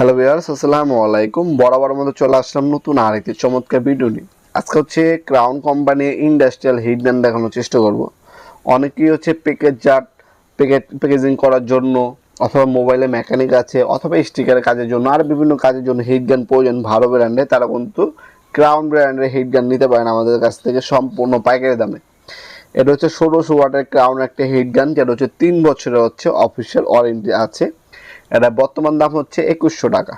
Hello viewers, আসসালামু আলাইকুম। বরাবর মতো চলে আসলাম নতুন আরেকটি চমৎকার ভিডিও নিয়ে। আজকে হচ্ছে ক্রাউন কোম্পানি ইন্ডাস্ট্রিয়াল হিট গান দেখানোর চেষ্টা করব। অনেকেই হচ্ছে প্যাকেজ জাট প্যাকেট প্যাকেজিং করার জন্য অথবা মোবাইলে মেকানিক আছে অথবা স্টিকারের কাজের জন্য আর বিভিন্ন কাজের জন্য হিট গান প্রয়োজন ভালো ব্র্যান্ডে তারা কিন্তু ক্রাউন ব্র্যান্ডের হিট গান নিতে পারেন আমাদের কাছ থেকে সম্পূর্ণ পাইকারি দামে। এটা হচ্ছে ষোলোশো ওয়াটের ক্রাউন একটা হিট গান যেটা হচ্ছে তিন বছরের হচ্ছে অফিসিয়াল ওয়ারেন্টি আছে। এটা বর্তমান দাম হচ্ছে একুশশো টাকা।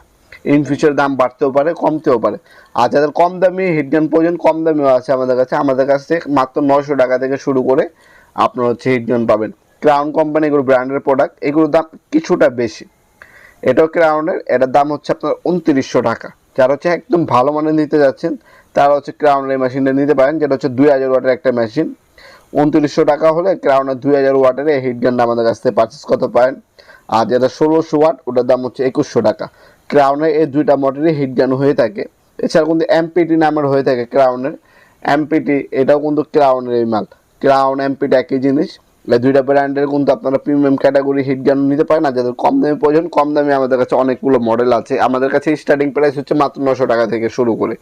ইন ফিউচার দাম বাড়তেও পারে, কমতেও পারে। আর যাদের কম দামি হিট গান প্রয়োজন, কম দামিও আছে আমাদের কাছে। আমাদের কাছ মাত্র নশো টাকা থেকে শুরু করে আপনার হচ্ছে হিট গান পাবেন। ক্রাউন কোম্পানি এগুলো ব্র্যান্ডের প্রোডাক্ট এগুলোর দাম কিছুটা বেশি। এটাও ক্রাউনের এটার দাম হচ্ছে আপনার উনত্রিশশো টাকা। যারা হচ্ছে একদম ভালো মানের নিতে যাচ্ছেন, তারা হচ্ছে ক্রাউনের এই মেশিনটা নিতে পারেন, যেটা হচ্ছে দুই হাজার ওয়াটের একটা মেশিন উনত্রিশশো টাকা হলে ক্রাউনের দুই হাজার ওয়াটের এই আমাদের কাছ থেকে পারচেস করতে পারেন। আর যেটা ষোলোশো ওয়াট, ওটার দাম হচ্ছে একুশশো টাকা। ক্রাউনের এই দুইটা মডেলই হিট গান হয়ে থাকে। এছাড়া কিন্তু এমপিটি নামের হয়ে থাকে ক্রাউনের এমপিটি এটাও কিন্তু ক্রাউনের এই মাল। ক্রাউন এমপিটি একই জিনিস। এই দুইটা ব্র্যান্ডের কিন্তু আপনারা প্রিমিয়াম ক্যাটাগরি হিট গান নিতে পারেন না যাদের কম দামে প্রয়োজন, কম দামে আমাদের কাছে অনেকগুলো মডেল আছে। আমাদের কাছে স্টার্টিং প্রাইস হচ্ছে মাত্র নশো টাকা থেকে শুরু করে।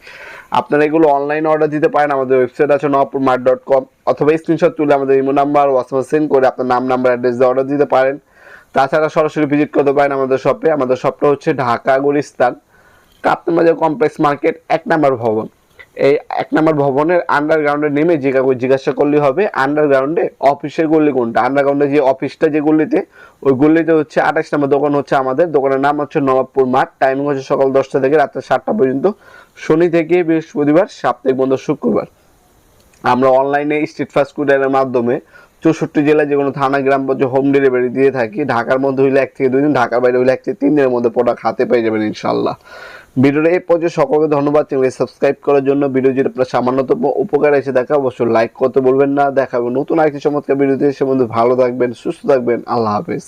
আপনারা এগুলো অনলাইন অর্ডার দিতে পারেন, আমাদের ওয়েবসাইট আছে নপুর মার্ট ডট কম অথবা স্ক্রিনশট তুলে আমাদের ইমো নাম্বার হোয়াটসঅ্যাপে সেন্ড করে আপনার নাম নাম্বার অ্যাড্রেস দিয়ে অর্ডার দিতে পারেন। তাছাড়া সরাসরি ভিজিট করতে পারেন আমাদের শপে আমাদের শপটা হচ্ছে ঢাকা, গুলিস্তান কাপ্তানবাজার কমপ্লেক্স মার্কেট এক নম্বর ভবন। এই এক নম্বর ভবনের আন্ডারগ্রাউন্ডে নেমে কাউকে জিজ্ঞাসা করলে হবে আন্ডারগ্রাউন্ডে অফিসের গল্লি কোনটা? আন্ডারগ্রাউন্ডে যে অফিসটা যে গল্লিতে ওই গল্লিতে হচ্ছে আঠাশ নম্বর দোকান হচ্ছে আমাদের। দোকানের নাম হচ্ছে নবাবপুর মাঠ। টাইমিং হচ্ছে সকাল দশটা থেকে রাত্রে সাতটা পর্যন্ত। শনি থেকে বৃহস্পতিবার, সাপ্তাহিক বন্ধ শুক্রবার। আমরা অনলাইনে স্ট্রিট ফাস্ট ফুডের মাধ্যমে চৌষট্টি জেলায় যে কোনো থানা, গ্রাম পর্যন্ত হোম ডেলিভারি দিয়ে থাকি, ঢাকার মধ্যে হইলে এক থেকে দুই দিন, ঢাকার বাইরে হইলে এক থেকে তিন দিনের মধ্যে প্রোডাক্ট হাতে পেয়ে যাবেন ইনশাল্লাহ ভিডিওটা এই পর্যন্ত। সকলকে ধন্যবাদ চ্যানেলে সাবস্ক্রাইব করার জন্য। ভিডিও যেটা আপনার সামান্যতম উপকার এসে দেখা অবশ্যই লাইক করতে বলবেন না। দেখাবেন নতুন আরেকটি চমৎকার ভিডিওতে। সে ভালো থাকবেন, সুস্থ থাকবেন। আল্লাহ হাফেজ।